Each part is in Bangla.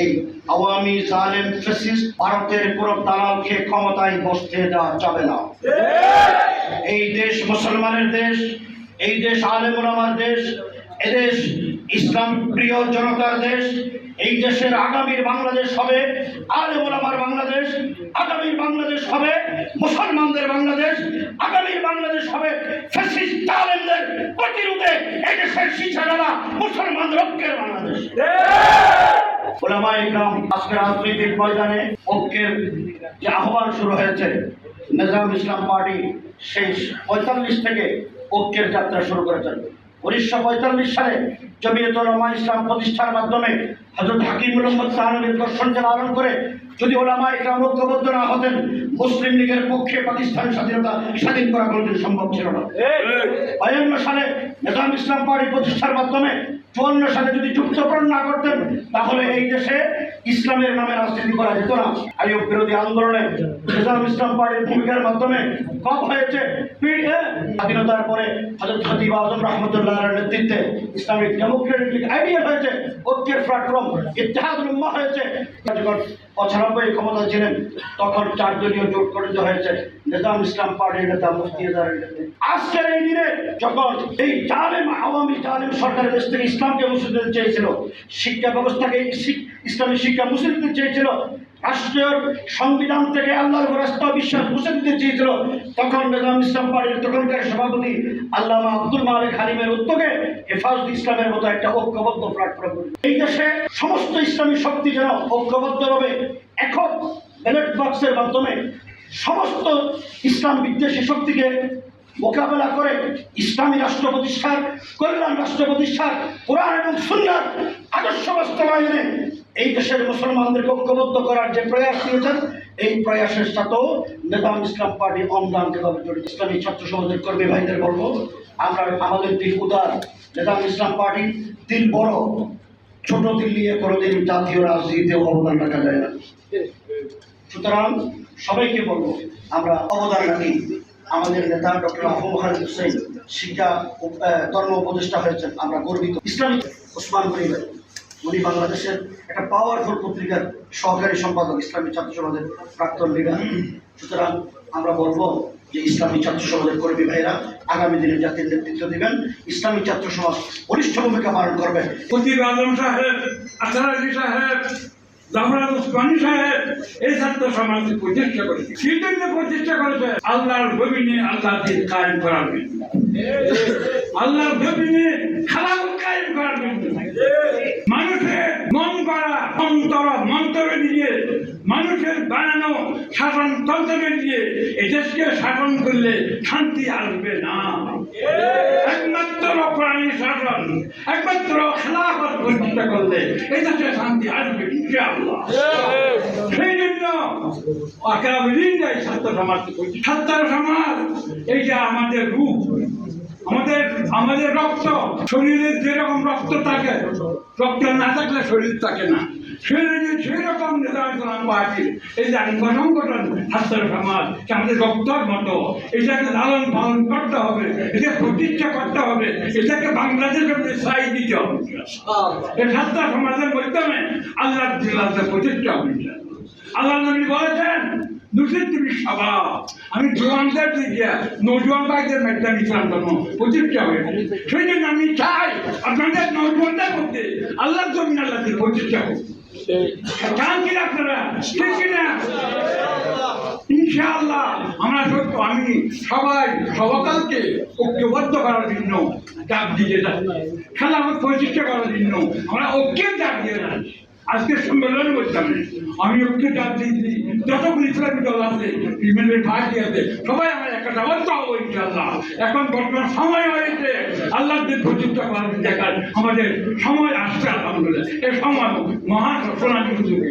এই আওয়ামী জালেম ফেসিস্ট ভারতের কোনো দালালকে ক্ষমতায় বসতে দেওয়া যাবে না। এই দেশ মুসলমানের দেশ, এই দেশ আলেম ওলামার দেশ এদেশ ইসলাম প্রিয় জনতার দেশ, এই দেশের আগামীর বাংলাদেশ হবে আলেম ওলামার বাংলাদেশ, আগামীর বাংলাদেশ হবে মুসলমানদের বাংলাদেশ, আগামীর বাংলাদেশ হবে ফ্যাসিস্ট তালেমদের প্রতিরোধে এই দেশের শিক্ষারা মুসলমান রক্ষের বাংলাদেশ। ওলামা ইকরাম আজকে রাজনৈতিক ময়দানে ঐক্যের যে আহ্বান শুরু হয়েছে নিজাম ইসলাম পার্টি সেই পঁয়তাল্লিশ থেকে ঐক্যের যাত্রা শুরু করেছেন। উনিশশো পঁয়তাল্লিশ সালে জমিয়ত ওলামা ইসলাম প্রতিষ্ঠার মাধ্যমে হজরত হাকিমুল সাহানুর দর্শনকে লালন করে যদি ওলামা ইকরাম ঐক্যবদ্ধ না হতেন মুসলিম লীগের পক্ষে পাকিস্তান স্বাধীনতা স্বাধীন করা কোনোদিন সম্ভব ছিল না। বায়ান্ন সালে নিজাম ইসলাম পার্টি প্রতিষ্ঠার মাধ্যমে চুয়ান্ন সালে যদি যুক্তকরণ না করতেন, তাহলে এই দেশে ইসলামের নামে রাজনীতি করা যেত না। আইয়ুব বিরোধী আন্দোলনে নিজাম ইসলাম পার্টির ভূমিকার মাধ্যমে কম হয়েছে। স্বাধীনতার পরে হজরত খতিব আজম রহমতুল্লাহর নেতৃত্বে ইসলামিক ডেমোক্রেটিক আইডিয়া হয়েছে, ঐক্যের প্ল্যাটফর্ম ইত্তেহাদুল উম্মাহ হয়েছে। যখন পঁচানব্বই ক্ষমতা ছিলেন, তখন চার দলীয় জোট গঠিত হয়েছে। নিজাম ইসলাম পার্টির নেতা মুফতি আজকের এই দিনে যখন এই জালেম আওয়ামী জালেম সরকারের দেশ থেকে ইসলামকে দিতে চেয়েছিল, শিক্ষা ব্যবস্থাকে ইসলামী শিক্ষা দিতে চেয়েছিল, রাষ্ট্রীয় সংবিধান থেকে আল্লাহর রাস্তা বিশ্বাস মুছে দিতে চেয়েছিল, তখন নিজাম ইসলাম পার্টির তখনকার সভাপতি আল্লামা আব্দুল মালিক হালিমের উদ্যোগে হেফাজত ইসলামের মতো একটা ঐক্যবদ্ধ প্ল্যাটফর্ম এই দেশে সমস্ত ইসলামী শক্তি যেন ঐক্যবদ্ধভাবে একক ব্যালট বক্সের মাধ্যমে সমস্ত ইসলাম বিদ্বেষী শক্তিকে মোকাবেলা করে ইসলামী রাষ্ট্র প্রতিষ্ঠার, কল্যাণ রাষ্ট্র প্রতিষ্ঠার, কোরআন এবং সুন্দর আদর্শ বাস্তবায়নে এই দেশের মুসলমানদেরকে ঐক্যবদ্ধ করার যে প্রয়াস নিয়েছেন, এই প্রয়াসের সাথেও নেতাম ইসলাম পার্টি অমদানভাবে জড়িত, ইসলামী ছাত্র সমাজের কর্মী ভাইদের বলব, আমরা আমাদের দিল উদার নেতাম ইসলাম পার্টি দিল বড়, ছোট দিল নিয়ে কোনোদিন জাতীয় রাজনীতিতে অবদান রাখা যায় না। সুতরাং সবাইকে বলব, আমরা অবদান রাখি। আমাদের নেতা ডক্টর আহমদ হুসেন শিক্ষা ধর্ম উপদেষ্টা হয়েছেন, আমরা গর্বিত। ইসলামিক ওসমান ভাই উনি বাংলাদেশের একটা পাওয়ারফুল পত্রিকার সহকারী সম্পাদক, ইসলামী ছাত্র সমাজের প্রাক্তন লিডার। সুতরাং আমরা বলব যে ইসলামী ছাত্র সমাজের কর্মী ভাইরা আগামী দিনে জাতির নেতৃত্ব দিবেন। ইসলামী ছাত্র সমাজ বলিষ্ঠ ভূমিকা পালন করবে। খতিব সাহেব সাহেব জাফরান উসমানী সাহেব এই ছাত্র সমাজ প্রতিষ্ঠা করেছে। কি জন্য প্রতিষ্ঠা করেছে আল্লাহর জমিনে আল্লাহ দিন কায়েম করার আল্লাহর জমিনে খালাফত কায়েম করার মানুষের মন করা অন্তর মন্তরে দিয়ে মানুষের বানানো শাসন তন্ত্রে দিয়ে এই দেশকে শাসন করলে শান্তি আসবে না। একমাত্র প্রাণী শাসন, একমাত্র খেলাফত প্রতিষ্ঠা করলে এই শান্তি আসবে সেই জন্য আকাবিরিন যায় ছাত্র সমাজ ছাত্র সমাজ, এইটা আমাদের রূপ, আমাদের আমাদের রক্ত, শরীরের যেরকম রক্ত থাকে, রক্ত না থাকলে শরীর থাকে না। সেই রকম পার্টির এই যে সংগঠন ছাত্র সমাজ আমাদের রক্তর মতো এটাকে লালন পালন করতে হবে এটা প্রতিষ্ঠা করতে হবে এটাকে বাংলাদেশের সাই দিতে হবে। এই সমাজের মাধ্যমে আল্লাহ দিল্লাতে প্রতিষ্ঠা হবে। আল্লাহ নবী বলেছেন দুশো তিরিশ সভা আমি জোয়ানদের দিকে নজওয়ান ভাইদের মেয়েটা ইসলাম ধর্ম প্রতিষ্ঠা হয়েছে সেই জন্য আমি চাই আপনাদের নজওয়ানদের মধ্যে আল্লাহ জমিন আল্লাহ প্রতিষ্ঠা হোক। করার জন্য দিয়ে খেলা আমার করার জন্য, আমরা ডাক দিয়ে আজকে সম্মেলন করতাম আমি ঐক্যের ডাক দিয়েছি যতগুলো ইসলামী দল আছে আছে, সবাই আমরা এখন বর্তমান সময় হয়েছে, আল্লাহ প্রতিষ্ঠা করার দেখার আমাদের সময় আসছে, আলহামদুলিল্লাহ। এই সময় মহান ঘটনা যুগে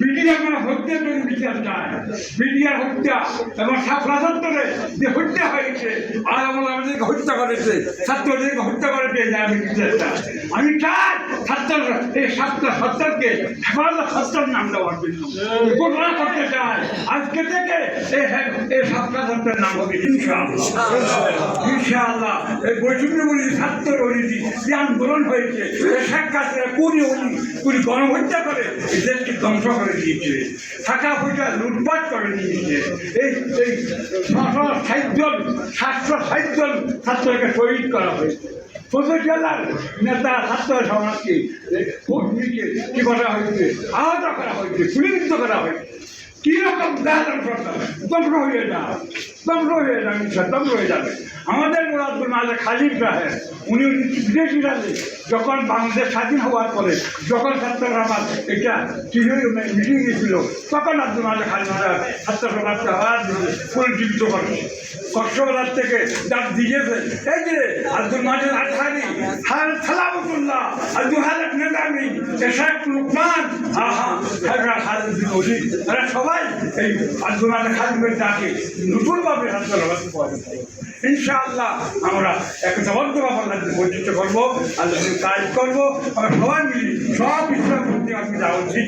বিডিআর মানে হত্যা যদি বিচার চায়। বিডিআর হত্যা এবং সাফলাসত্তরে যে হত্যা হয়েছে আর আমার আমাদেরকে হত্যা করেছে ছাত্রদেরকে হত্যা করেছে যে আমি বিচার চাই। আমি চাই ছাত্র এই ছাত্র সত্তরকে হেফাজত সত্তর নাম দেওয়ার জন্য। ঘোষণা করতে চাই। আজকে থেকে এই এই সাতটা সত্তর নাম হবে ইনশাআল্লাহ। ইনশাআল্লাহ। এই ছাত্র অনীতি যে আন্দোলন হয়েছে শেখ কুড়ি উনি কুড়ি গণহত্যা করে দেশকে ধ্বংস করে দিয়েছে টাকা পয়সা লুটপাট করে দিয়েছে এই এই ছশো ষাট জন সাতশো ষাটজন ছাত্রকে শহীদ করা হয়েছে প্রচুর জেলার নেতা ছাত্র সমাজকে কি করা হয়েছে আহত করা হয়েছে গুলিবিদ্ধ করা হয়েছে কীরকম সরকার ধ্বংস হয়ে যা আমাদের মুরাদুল মাঝে খালিদ সাহেব উনি বিদেশি রাজে যখন বাংলাদেশ স্বাধীন হওয়ার পরে, যখন ছাত্ররা এটা মিটিং গেছিল তখন আব্দুল মাঝে খালিদ সাহেব সমাজকে আবার পুনর্জীবিত করে। কক্সবাজার থেকে ডাক দিয়েছে, এই যে আব্দুল মাজেদ আঠারি হাল সালামতুল্লাহ, আব্দুল হালেক নেদামি এশাক লুকমান, আহা সবাই এই আব্দুল মাজেদ খালিদের ডাকে। নতুনভাবে পাওয়া করে ইনশাআল্লাহ আমরা একতাবদ্ধভাবে আল্লাহকে বর্ধিত করব আল্লাহ কাজ করব। আমরা সবাই মিলে সব ইসলাম প্রতি আপনি যাওয়া উচিত।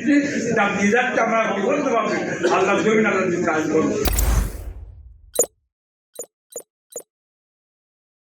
দিয়ে যাচ্ছে আমরা বন্ধভাবে আল্লাহ জমিন আল্লাহ কাজ করব